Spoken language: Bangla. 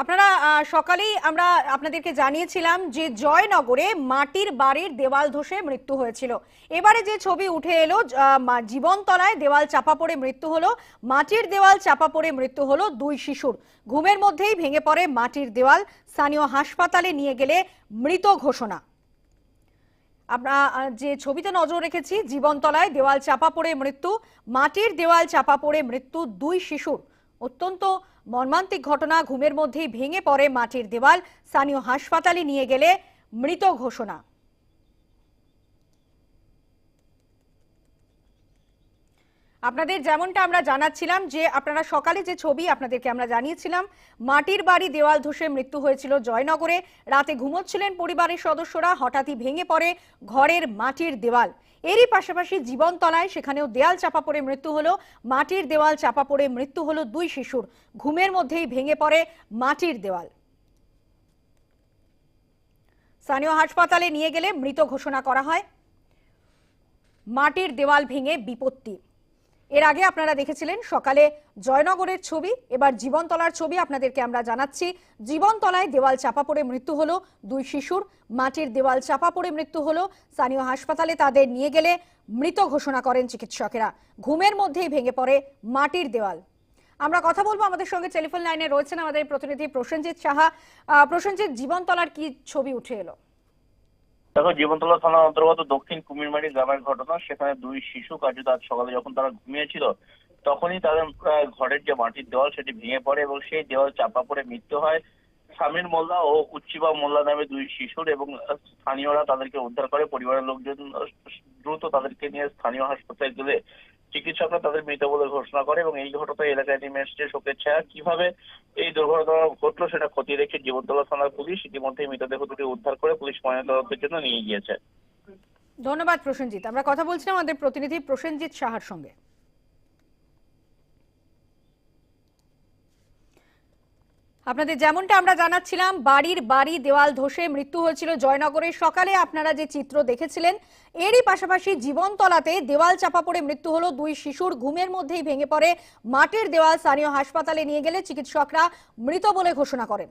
আপনারা সকালেই আমরা আপনাদেরকে জানিয়েছিলাম যে জয়নগরে মাটির বাড়ির দেওয়াল ধসে মৃত্যু হয়েছিল। এবারে যে ছবি উঠে এলো জীবনতলায় দেওয়াল চাপা পড়ে মৃত্যু হলো, মাটির দেওয়াল চাপা পড়ে মৃত্যু হলো দুই শিশুর। ঘুমের মধ্যেই ভেঙে পড়ে মাটির দেওয়াল, স্থানীয় হাসপাতালে নিয়ে গেলে মৃত ঘোষণা। আমরা যে ছবিতে নজর রেখেছি, জীবনতলায় দেওয়াল চাপা পড়ে মৃত্যু, মাটির দেওয়াল চাপা পড়ে মৃত্যু দুই শিশুর। অত্যন্ত মর্মান্তিক ঘটনা, ঘুমের মধ্যেই ভেঙে পড়ে মাটির দেওয়াল, স্থানীয় হাসপাতালে নিয়ে গেলে মৃত ঘোষণা। আপনাদের যেমনটা আমরা জানাচ্ছিলাম যে আপনারা সকালে যে ছবি আপনাদেরকে আমরা জানিয়েছিলাম, মাটির বাড়ি দেওয়াল ধসে মৃত্যু হয়েছিল জয়নগরে। রাতে ঘুমোচ্ছিলেন পরিবারের সদস্যরা, হঠাৎই ভেঙে পড়ে ঘরের মাটির দেওয়াল। এরই পাশাপাশি জীবনতলায় সেখানেও দেওয়াল চাপা পড়ে মৃত্যু হলো। মাটির দেওয়াল চাপা পড়ে মৃত্যু হলো দুই শিশুর। ঘুমের মধ্যেই ভেঙে পড়ে মাটির দেওয়াল। স্থানীয় হাসপাতালে নিয়ে গেলে মৃত ঘোষণা করা হয়। মাটির দেওয়াল ভেঙে বিপত্তি। এর আগে আপনারা দেখেছিলেন সকালে জয়নগরের ছবি, এবার জীবনতলার ছবি আপনাদেরকে আমরা জানাচ্ছি। জীবনতলায় দেওয়াল চাপা পড়ে মৃত্যু হলো দুই শিশুর, মাটির দেওয়াল চাপা পড়ে মৃত্যু হলো স্থানীয় হাসপাতালে তাদের নিয়ে গেলে মৃত ঘোষণা করেন চিকিৎসকেরা। ঘুমের মধ্যেই ভেঙে পড়ে মাটির দেওয়াল। আমরা কথা বলব আমাদের সঙ্গে টেলিফোন লাইনে রয়েছেন আমাদের প্রতিনিধি প্রসেনজিৎ সাহা। প্রসেনজিৎ, জীবনতলার কি ছবি উঠে এলো? দেখো, জীবনতলা থানার অন্তর্গত দক্ষিণ কুমিরমারি গ্রামের ঘটনা, সেখানে দুই শিশু কার্যত আজ সকালে যখন তারা ঘুমিয়েছিল, তখনই তাদের ঘরের যে মাটির দেওয়াল, সেটি ভেঙে পড়ে এবং সেই দেওয়াল চাপা পড়ে মৃত্যু হয়। সামির মোল্লা ও উচ্চিবা মোল্লা নামে দুই শিশুর এবং স্থানীয়রা তাদেরকে উদ্ধার করে। পরিবারের লোকজন দ্রুত তাদেরকে নিয়ে স্থানীয় হাসপাতালে গেলে চিকিৎসকরা তাদের মৃত বলে ঘোষণা করে এবং এই ঘটনায় এলাকায় নেমে এসেছে শোকের ছায়া। কীভাবে এই দুর্ঘটনা ঘটলো, সেটা খতিয়ে দেখে জীবনতলা থানার পুলিশ ইতিমধ্যে মৃতদেহ দুটি উদ্ধার করে পুলিশ ময়নাতদন্তের জন্য নিয়ে গিয়েছে। ধন্যবাদ প্রসেনজিৎ। আমরা কথা বলছিলাম আমাদের প্রতিনিধি প্রসেনজিৎ সাহার সঙ্গে। আপনাদের যেমনটা আমরা জানাচ্ছিলাম, বাড়ির বাড়ি, দেওয়াল ধসে মৃত্যু হয়েছিল জয়নগরের সকালে। আপনারা যে চিত্র দেখেছিলেন, এরই পাশাপাশি জীবনতলাতে দেওয়াল চাপা পড়ে মৃত্যু হলো দুই শিশুর। ঘুমের মধ্যেই ভেঙে পড়ে মাটির দেওয়াল স্থানীয় হাসপাতালে নিয়ে গেলে চিকিৎসকরা মৃত বলে ঘোষণা করেন।